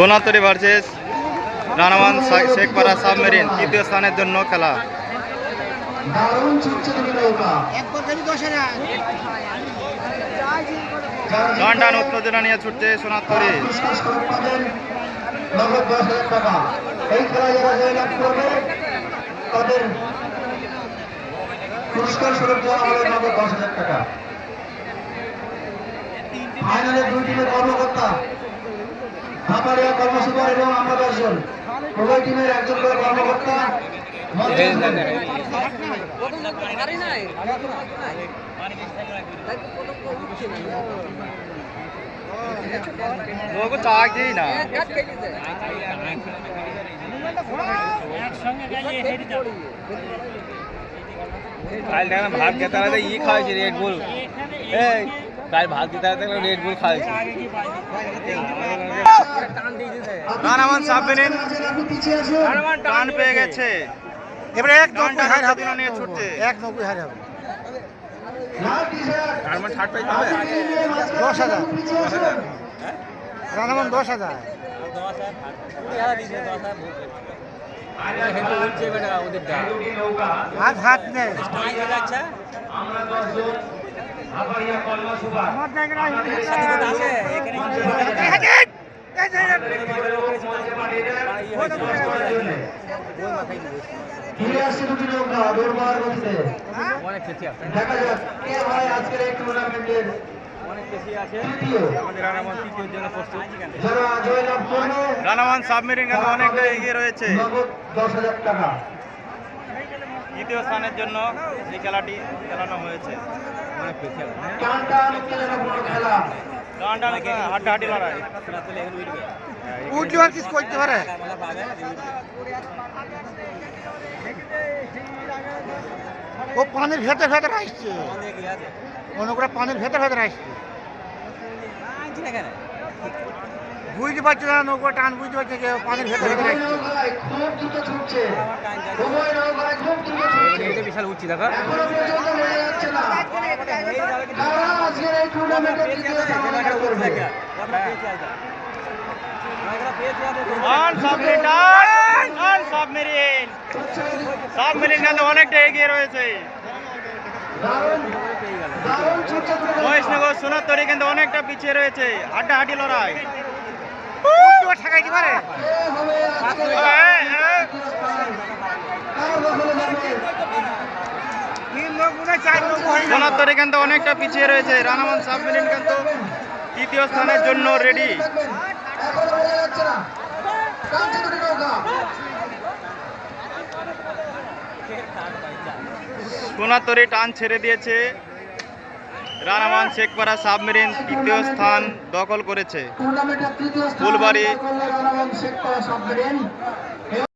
Sonatori versus রানামান শা- Shekhpara submarine তৃতীয় স্থানের জন্য খেলা। টান উত্তেজনা নিয়ে ছুটছে সোনাতরি পুরস্কার স্বরূপ দেওয়া হবে নগদ দশ হাজার টাকা। ফাইনালে দুই টিমের কর্মকর্তা ভাপারিয়া কর্মসূচি এবং আমরা দশজন। উভয় টিমের একজন করে কর্মকর্তা। ভাত খেতে ই খাওয়াইছে রেড বুল। এই। কাল ভাত হবে দেখলাম রেড বুল খাওয়াইছে রানামান আপনি পিছিয়ে আসুন টান পেয়ে গেছে। এবারে এক নব্বই হার হবে। নিয়ে ছুটছে। এক নব্বই হার হবে। লাল টি-শার্ট তার মানে ছাড় পাইতে হবে দশ হাজার। রানামান দশ হাজার। হাত হাত নেই। আমার জায়গায় ফিরে আসছে দুটি নৌকা দৌড়বার গতিতে অনেক ক্ষতি আছে দেখা যাক কে হয় আজকের এই টুর্নামেন্টের অনেক ক্ষতি আছে আমাদের রানামন তৃতীয় জন্য প্রস্তুত যারা জয়লাভ করবে রানামান সাবমেরিন অনেকটা এগিয়ে রয়েছে দশ হাজার টাকা তৃতীয় স্থানের জন্য এই খেলাটি খেলানো হয়েছে। হাড্ডাহাড্ডি লড়াই। উঠলে আর কিছু করতে পারে ও পানির ভেতর ভেতর আসছে। মনে করে পানির ভেতর ভেতর আসছে। বুঝতে পারছে না নৌকা টান বুঝতে পারছে যে পানির ভেতরে এটা বিশাল উঠছি দেখো। সাবমেরিন কিন্তু অনেকটা এগিয়ে রয়েছে। মহেশনগর সোনাতরি কিন্তু অনেকটা পিছিয়ে রয়েছে। হাড্ডাহাড্ডি লড়াই। সোনাতরি কিন্তু অনেকটা পিছিয়ে রয়েছে। রানামান সাবমেরিন কিন্তু তৃতীয় স্থানের জন্য রেডি সোনাতরি টান ছেড়ে দিয়েছে। রানামান শেখপাড়া সাবমেরিন তৃতীয় স্থান দখল করেছে ফুলবাড়ি।